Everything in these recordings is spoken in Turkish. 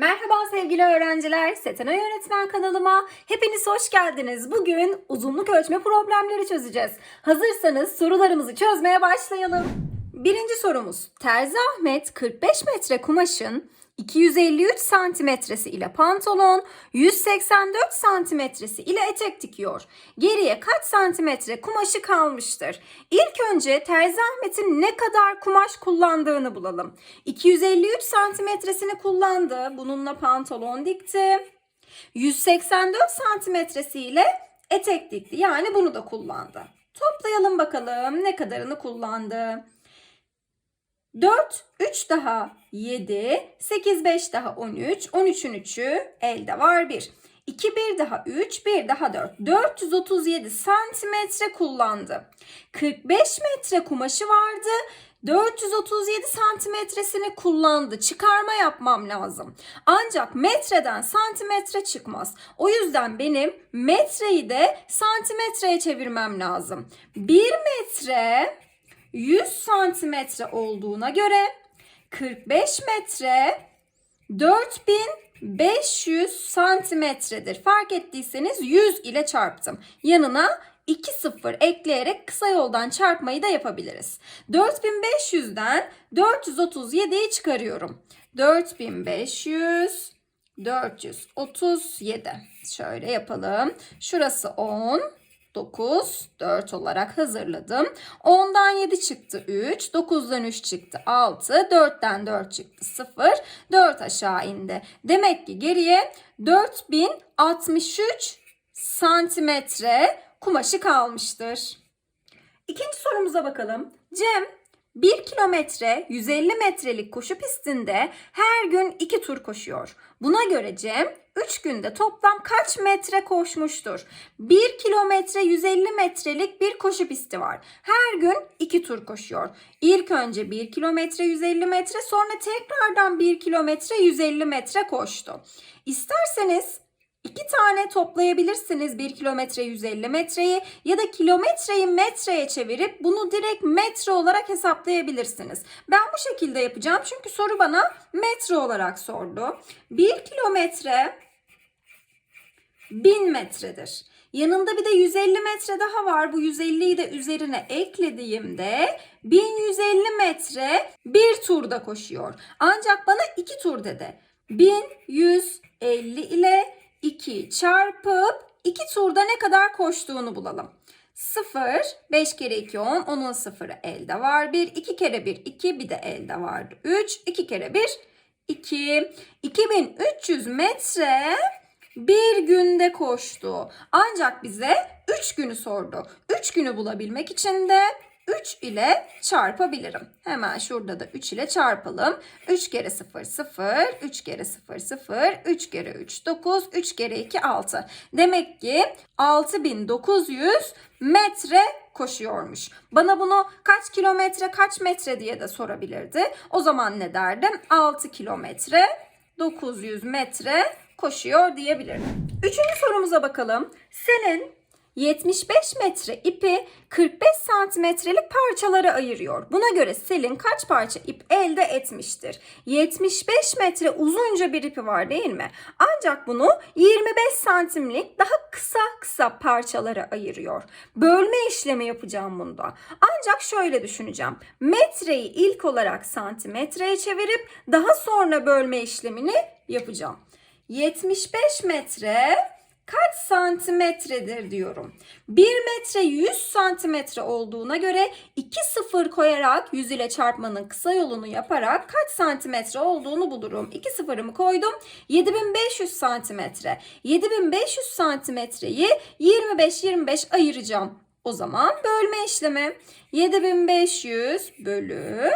Merhaba sevgili öğrenciler, Setena Öğretmen kanalıma hepiniz hoş geldiniz. Bugün uzunluk ölçme problemleri çözeceğiz. Hazırsanız sorularımızı çözmeye başlayalım. Birinci sorumuz, Terzi Ahmet 45 metre kumaşın 253 santimetresi ile pantolon, 184 santimetresi ile etek dikiyor. Geriye kaç santimetre kumaşı kalmıştır? İlk önce Terzi Ahmet'in ne kadar kumaş kullandığını bulalım. 253 santimetresini kullandı. Bununla pantolon dikti. 184 santimetresiyle etek dikti. Yani bunu da kullandı. Toplayalım bakalım ne kadarını kullandı. 4, 3 daha 7, 8, 5 daha 13, 13'ün 3'ü elde var 1. 2, 1 daha 3, 1 daha 4. 437 santimetre kullandı. 45 metre kumaşı vardı. 437 santimetresini kullandı. Çıkarma yapmam lazım. Ancak metreden santimetre çıkmaz. O yüzden benim metreyi de santimetreye çevirmem lazım. 1 metre 100 santimetre olduğuna göre 45 metre 4500 santimetredir. Fark ettiyseniz 100 ile çarptım. Yanına 2 sıfır ekleyerek kısa yoldan çarpmayı da yapabiliriz. 4500'den 437'yi çıkarıyorum. 4500 437. Şöyle yapalım. Şurası 10. 9, 4 olarak hazırladım. 10'dan 7 çıktı 3, 9'dan 3 çıktı 6, 4'ten 4 çıktı 0, 4 aşağı indi. Demek ki geriye 4063 santimetre kumaşı kalmıştır. İkinci sorumuza bakalım. Cem 1 kilometre 150 metrelik koşu pistinde her gün 2 tur koşuyor. Buna göre Cem 3 günde toplam kaç metre koşmuştur? 1 kilometre 150 metrelik bir koşu pisti var. Her gün 2 tur koşuyor. İlk önce 1 kilometre 150 metre sonra tekrardan 1 kilometre 150 metre koştu. İsterseniz İki tane toplayabilirsiniz 1 kilometre 150 metreyi ya da kilometreyi metreye çevirip bunu direkt metre olarak hesaplayabilirsiniz. Ben bu şekilde yapacağım çünkü soru bana metre olarak sordu. 1 kilometre 1000 metredir. Yanında bir de 150 metre daha var. Bu 150'yi de üzerine eklediğimde 1150 metre bir turda koşuyor. Ancak bana iki tur dedi. 1150 ile 2 çarpıp 2 turda ne kadar koştuğunu bulalım. 0, 5 kere 2 10, onun sıfırı elde var 1, 2 kere 1 2, bir de elde vardı 3, 2 kere 1 2, 2300 metre bir günde koştu. Ancak bize 3 günü sordu. 3 günü bulabilmek için de 3 ile çarpabilirim. Hemen şurada da 3 ile çarpalım. 3 kere 0 0, 3 kere 0 0, 3 kere 3 9, 3 kere 2 6. Demek ki 6900 metre koşuyormuş. Bana bunu kaç kilometre kaç metre diye de sorabilirdi. O zaman ne derdim? 6 kilometre 900 metre koşuyor diyebilirim. Üçüncü sorumuza bakalım. Senin 75 metre ipi 45 santimetrelik parçalara ayırıyor. Buna göre Selin kaç parça ip elde etmiştir? 75 metre uzunca bir ipi var değil mi? Ancak bunu 25 santimlik daha kısa kısa parçalara ayırıyor. Bölme işlemi yapacağım bunda. Ancak şöyle düşüneceğim. Metreyi ilk olarak santimetreye çevirip daha sonra bölme işlemini yapacağım. 75 metre kaç santimetredir diyorum. 1 metre 100 santimetre olduğuna göre 2 sıfır koyarak 100 ile çarpmanın kısa yolunu yaparak kaç santimetre olduğunu bulurum. 2 sıfırımı koydum. 7500 santimetre. 7500 santimetreyi 25-25 ayıracağım. O zaman bölme işlemi 7500 bölü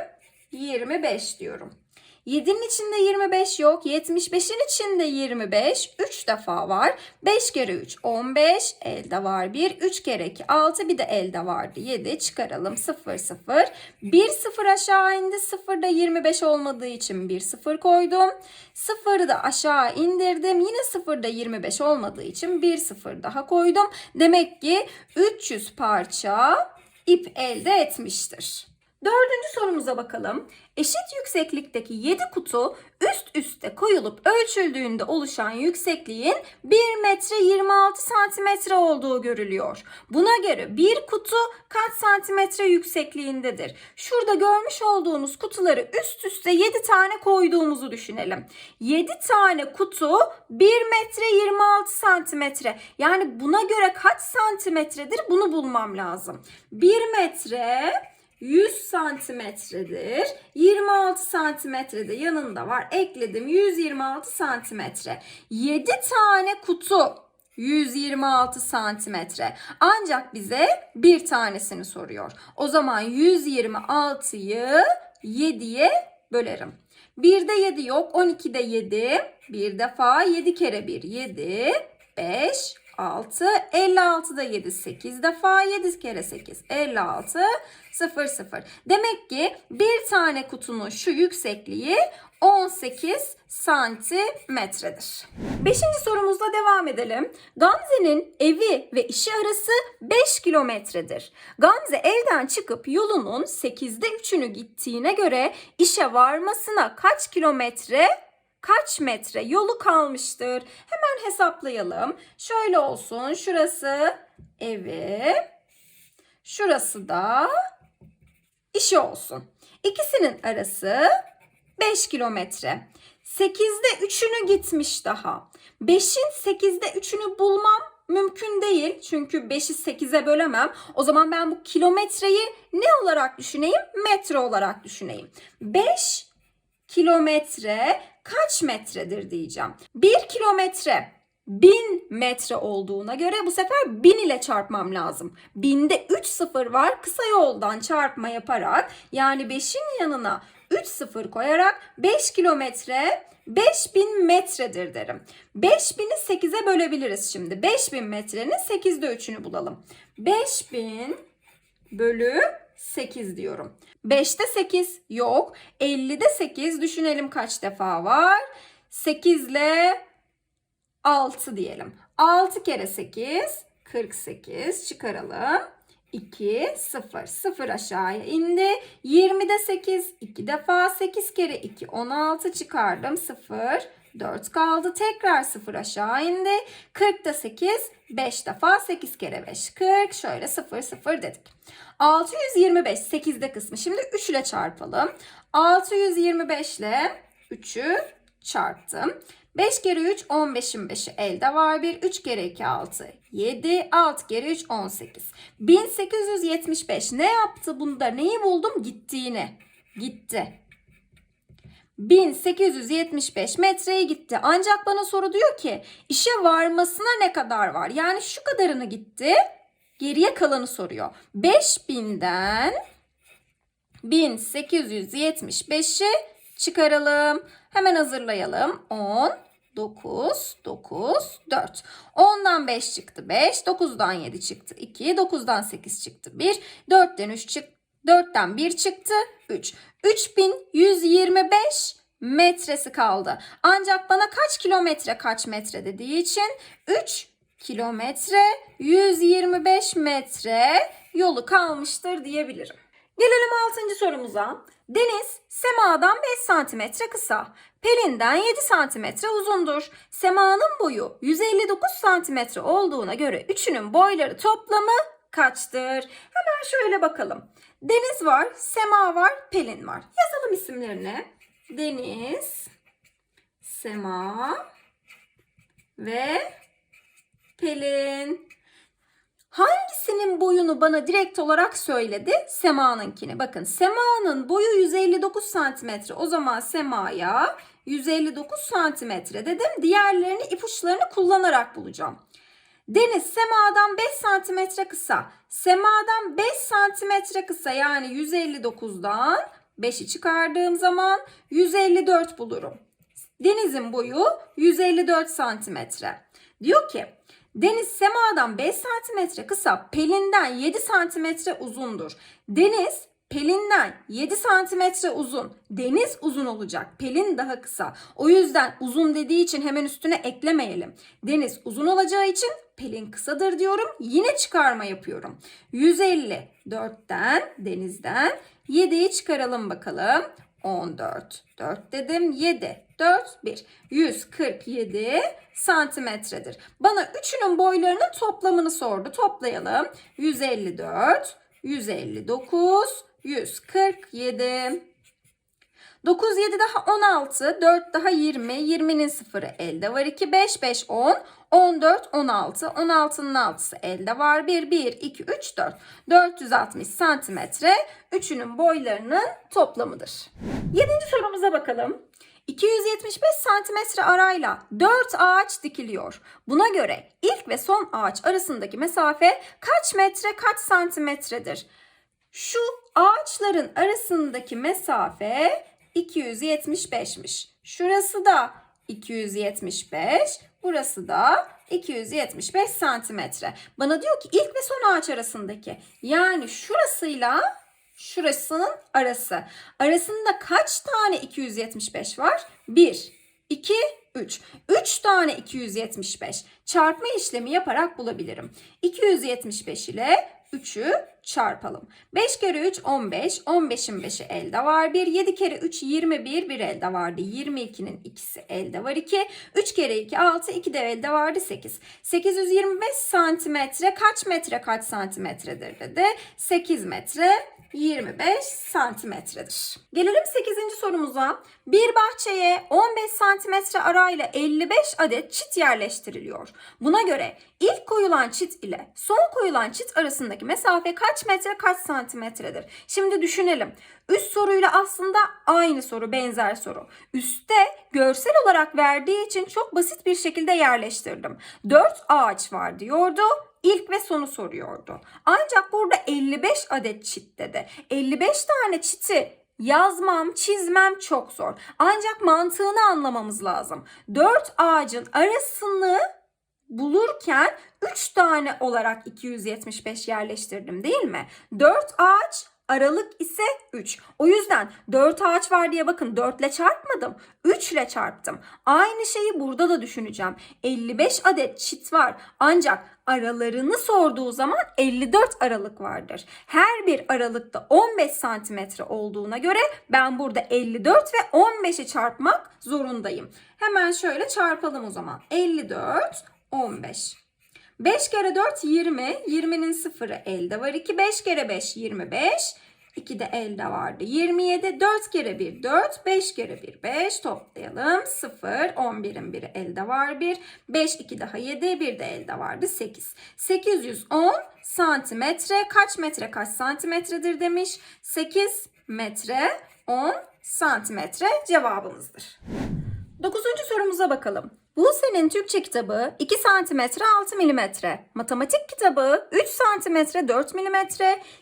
25 diyorum. 7'nin içinde 25 yok. 75'in içinde 25. 3 defa var. 5 kere 3 15. Elde var 1. 3 kere 2 6. Bir de elde vardı 7. Çıkaralım 0 0. 1 0 aşağı indi. 0 da 25 olmadığı için 1 0 koydum. 0'ı da aşağı indirdim. Yine 0 da 25 olmadığı için 1 0 daha koydum. Demek ki 300 parça ip elde etmiştir. Dördüncü sorumuza bakalım. Eşit yükseklikteki 7 kutu üst üste koyulup ölçüldüğünde oluşan yüksekliğin 1 metre 26 santimetre olduğu görülüyor. Buna göre bir kutu kaç santimetre yüksekliğindedir? Şurada görmüş olduğunuz kutuları üst üste 7 tane koyduğumuzu düşünelim. 7 tane kutu 1 metre 26 santimetre. Yani buna göre kaç santimetredir bunu bulmam lazım. 1 metre 100 santimetredir. 26 santimetre de yanında var. Ekledim 126 santimetre. 7 tane kutu 126 santimetre. Ancak bize bir tanesini soruyor. O zaman 126'yı 7'ye bölerim. 1'de 7 yok. 12'de 7. Bir defa 7 kere 1 7. 5, 6, 56'da 7, 8 defa 7 kere 8, 56, 0, 0. Demek ki bir tane kutunun şu yüksekliği 18 santimetredir. Beşinci sorumuzla devam edelim. Gamze'nin evi ve işi arası 5 kilometredir. Gamze evden çıkıp yolunun 8'de 3'ünü gittiğine göre işe varmasına kaç kilometre kaç metre yolu kalmıştır? Hemen hesaplayalım. Şöyle olsun. Şurası evi. Şurası da işi olsun. İkisinin arası 5 kilometre. 8'de 3'ünü gitmiş daha. 5'in 8'de 3'ünü bulmam mümkün değil. Çünkü 5'i 8'e bölemem. O zaman ben bu kilometreyi ne olarak düşüneyim? Metre olarak düşüneyim. 5 kilometre kaç metredir diyeceğim. 1 kilometre 1000 metre olduğuna göre bu sefer 1000 ile çarpmam lazım. 1000'de 3 sıfır var. Kısa yoldan çarpma yaparak yani 5'in yanına 3 sıfır koyarak 5 kilometre 5000 metredir derim. 5000'i 8'e bölebiliriz şimdi. 5000 metrenin 8'de 3'ünü bulalım. 5000 bölü 8 diyorum. 5'te 8 yok. 50'de 8 düşünelim kaç defa var. 8 ile 6 diyelim. 6 kere 8 48 çıkaralım. 2 0 0 aşağıya indi. 20'de 8 2 defa 8 kere 2 16 çıkardım. 0 4 kaldı. Tekrar 0 aşağı indi. 40'da 8 5 defa 8 kere 5 40 şöyle 0 0 dedik. 625 8'de kısmı. Şimdi 3 ile çarpalım. 625 ile 3'ü çarptım. 5 kere 3 15'in 5'i elde var. 1 3 kere 2 6 7 6 kere 3 18. 1875 ne yaptı bunda? Neyi buldum? Gittiğini. Gitti. 1875 metreye gitti. Ancak bana soru diyor ki işe varmasına ne kadar var? Yani şu kadarını gitti. Geriye kalanı soruyor. 5000'den 1875'i çıkaralım. Hemen hazırlayalım. 10, 9, 9, 4. 10'dan 5 çıktı 5, 9'dan 7 çıktı 2, 9'dan 8 çıktı 1, 4'ten 3 çıktı. 4'ten 1 çıktı 3. 3125 metresi kaldı. Ancak bana kaç kilometre kaç metre dediği için 3 kilometre 125 metre yolu kalmıştır diyebilirim. Gelelim 6. sorumuza. Deniz Sema'dan 5 santimetre kısa. Pelin'den 7 santimetre uzundur. Sema'nın boyu 159 santimetre olduğuna göre üçünün boyları toplamı kaçtır? Hemen şöyle bakalım. Deniz var, Sema var, Pelin var. Yazalım isimlerini. Deniz, Sema ve Pelin. Hangisinin boyunu bana direkt olarak söyledi? Sema'nınkini. Bakın Sema'nın boyu 159 santimetre. O zaman Sema'ya 159 santimetre dedim. Diğerlerini ipuçlarını kullanarak bulacağım. Deniz Sema'dan 5 santimetre kısa. Sema'dan 5 santimetre kısa yani 159'dan 5'i çıkardığım zaman 154 bulurum. Deniz'in boyu 154 santimetre. Diyor ki Deniz Sema'dan 5 santimetre kısa, Pelin'den 7 santimetre uzundur. Deniz Pelin'den 7 santimetre uzun. Deniz uzun olacak. Pelin daha kısa. O yüzden uzun dediği için hemen üstüne eklemeyelim. Deniz uzun olacağı için Pelin kısadır diyorum. Yine çıkarma yapıyorum. 150 4'ten denizden 7'yi çıkaralım bakalım. 14. 4 dedim. 7. 4. 1. 147 santimetredir. Bana üçünün boylarının toplamını sordu. Toplayalım. 154, 159, 147. 9, 7 daha 16, 4 daha 20, 20'nin sıfırı elde var 2, 5, 5, 10, 14, 16, 16'nın altısı elde var 1, 1, 2, 3, 4. 460 santimetre üçünün boylarının toplamıdır. Yedinci sorumuza bakalım. 275 santimetre arayla 4 ağaç dikiliyor. Buna göre ilk ve son ağaç arasındaki mesafe kaç metre kaç santimetredir? Şu ağaçların arasındaki mesafe 275'miş. Şurası da 275, burası da 275 santimetre. Bana diyor ki ilk ve son ağaç arasındaki yani şurasıyla şurasının arası. Arasında kaç tane 275 var? 1, 2, 3. 3 tane 275. Çarpma işlemi yaparak bulabilirim. 275 ile 3'ü çarpalım. 5 kere 3 15. 15'in 5'i elde var 1. 7 kere 3 21. 1 elde vardı. 22'nin ikisi elde var 2. 3 kere 2 6. 2 de elde vardı 8. 825 santimetre kaç metre kaç santimetredir dedi. 8 metre 25 santimetredir. Gelelim 8. sorumuza. Bir bahçeye 15 santimetre arayla 55 adet çit yerleştiriliyor. Buna göre ilk koyulan çit ile son koyulan çit arasındaki mesafe kaç metre kaç santimetredir? Şimdi düşünelim. Üst soruyla aslında aynı soru, benzer soru. Üste görsel olarak verdiği için çok basit bir şekilde yerleştirdim. 4 ağaç var diyordu ilk ve sonu soruyordu. Ancak burada 55 adet çit dedi. 55 tane çiti yazmam, çizmem çok zor. Ancak mantığını anlamamız lazım. 4 ağacın arasını bulurken 3 tane olarak 275 yerleştirdim değil mi? 4 ağaç Aralık ise 3. O yüzden 4 ağaç var diye bakın 4 ile çarpmadım. 3 ile çarptım. Aynı şeyi burada da düşüneceğim. 55 adet çit var. Ancak aralarını sorduğu zaman 54 aralık vardır. Her bir aralıkta 15 santimetre olduğuna göre ben burada 54 ve 15'i çarpmak zorundayım. Hemen şöyle çarpalım o zaman. 54, 15. 5 kere 4 20. 20'nin sıfırı elde var 2. 5 kere 5 25. 2 de elde vardı. 27. 4 kere 1 4. 5 kere 1 5. Toplayalım. 0. 11'in biri elde var 1. 5 2 daha 7. 1 de elde vardı 8. 810 santimetre. Kaç metre kaç santimetredir demiş. 8 metre 10 santimetre cevabımızdır. Dokuzuncu sorumuza bakalım. Buse'nin Türkçe kitabı 2 cm 6 mm, matematik kitabı 3 cm 4 mm,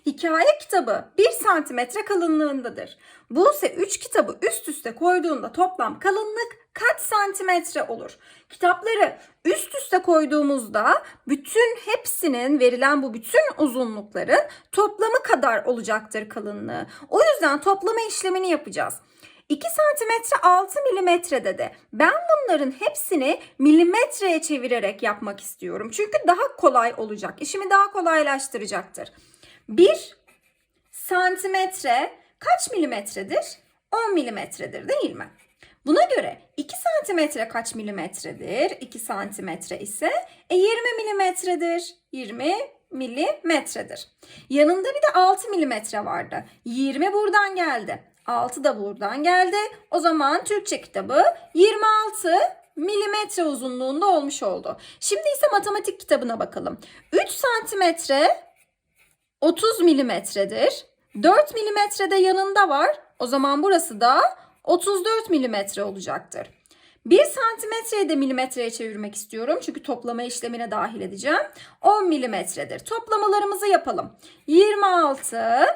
hikaye kitabı 1 cm kalınlığındadır. Buse 3 kitabı üst üste koyduğunda toplam kalınlık kaç santimetre olur? Kitapları üst üste koyduğumuzda bütün hepsinin verilen bu bütün uzunlukların toplamı kadar olacaktır kalınlığı. O yüzden toplama işlemini yapacağız. 2 santimetre 6 milimetre dedi. Ben bunların hepsini milimetreye çevirerek yapmak istiyorum. Çünkü daha kolay olacak. İşimi daha kolaylaştıracaktır. 1 santimetre kaç milimetredir? 10 milimetredir değil mi? Buna göre 2 santimetre kaç milimetredir? 2 santimetre ise e, 20 milimetredir. 20 milimetredir. Yanında bir de 6 milimetre vardı. 20 buradan geldi. 6 da buradan geldi. O zaman Türkçe kitabı 26 milimetre uzunluğunda olmuş oldu. Şimdi ise matematik kitabına bakalım. 3 santimetre 30 milimetredir. 4 milimetre de yanında var. O zaman burası da 34 milimetre olacaktır. 1 santimetreyi de milimetreye çevirmek istiyorum. Çünkü toplama işlemine dahil edeceğim. 10 milimetredir. Toplamalarımızı yapalım. 26,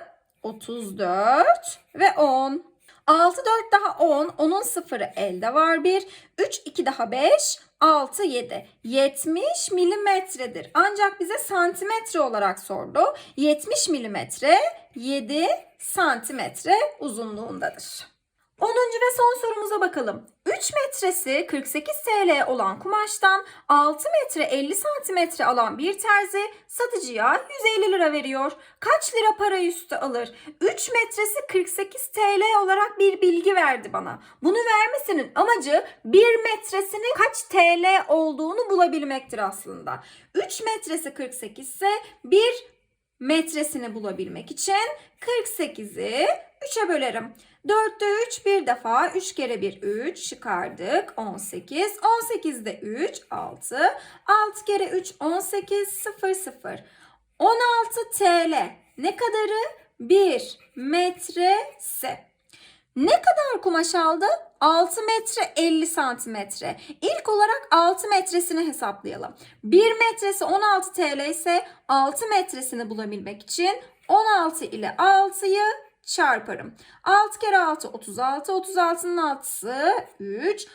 34 ve 10. 6 4 daha 10. 10'un sıfırı elde var 1. 3 2 daha 5. 6 7. 70 milimetredir. Ancak bize santimetre olarak sordu. 70 milimetre 7 santimetre uzunluğundadır. 10. ve son sorumuza bakalım. 3 metresi 48 TL olan kumaştan 6 metre 50 santimetre alan bir terzi satıcıya 150 lira veriyor. Kaç lira para üstü alır? 3 metresi 48 TL olarak bir bilgi verdi bana. Bunu vermesinin amacı 1 metresinin kaç TL olduğunu bulabilmektir aslında. 3 metresi 48 ise 1 metresini bulabilmek için 48'i 3'e bölerim. 4'te 3 bir defa 3 kere 1 3 çıkardık 18. 18'de 3 6. 6 kere 3 18 0 0. 16 TL ne kadarı? 1 metresi. Ne kadar kumaş aldı? 6 metre 50 santimetre. İlk olarak 6 metresini hesaplayalım. 1 metresi 16 TL ise 6 metresini bulabilmek için 16 ile 6'yı çarparım. 6 kere 6 36. 36'nın 6'sı 3.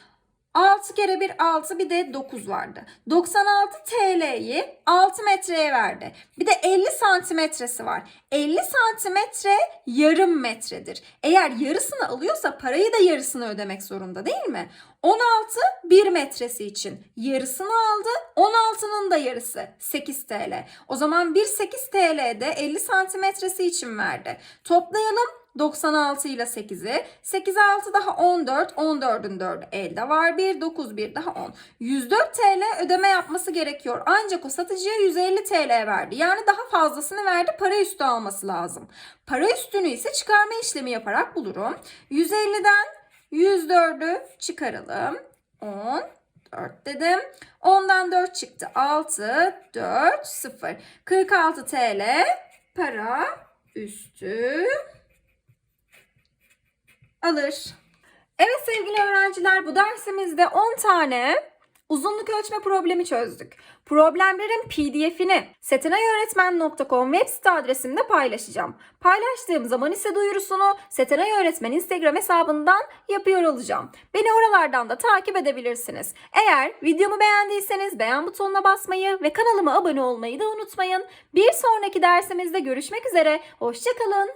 6 kere 1 6 bir de 9 vardı. 96 TL'yi 6 metreye verdi. Bir de 50 santimetresi var. 50 santimetre yarım metredir. Eğer yarısını alıyorsa parayı da yarısını ödemek zorunda değil mi? 16 1 metresi için yarısını aldı. 16'nın da yarısı 8 TL. O zaman 1 8 TL'de 50 santimetresi için verdi. Toplayalım. 96 ile 8'i. 8 6 daha 14. 14'ün 4'ü elde var. 1 9 1 daha 10. 104 TL ödeme yapması gerekiyor. Ancak o satıcıya 150 TL verdi. Yani daha fazlasını verdi. Para üstü alması lazım. Para üstünü ise çıkarma işlemi yaparak bulurum. 150'den 104'ü çıkaralım. 10 4 dedim. 10'dan 4 çıktı. 6, 4, 0. 46 TL para üstü alır. Evet sevgili öğrenciler bu dersimizde 10 tane uzunluk ölçme problemi çözdük. Problemlerin pdf'ini setenayöğretmen.com web site adresimde paylaşacağım. Paylaştığım zaman ise duyurusunu Setenay Öğretmen Instagram hesabından yapıyor olacağım. Beni oralardan da takip edebilirsiniz. Eğer videomu beğendiyseniz beğen butonuna basmayı ve kanalıma abone olmayı da unutmayın. Bir sonraki dersimizde görüşmek üzere. Hoşçakalın.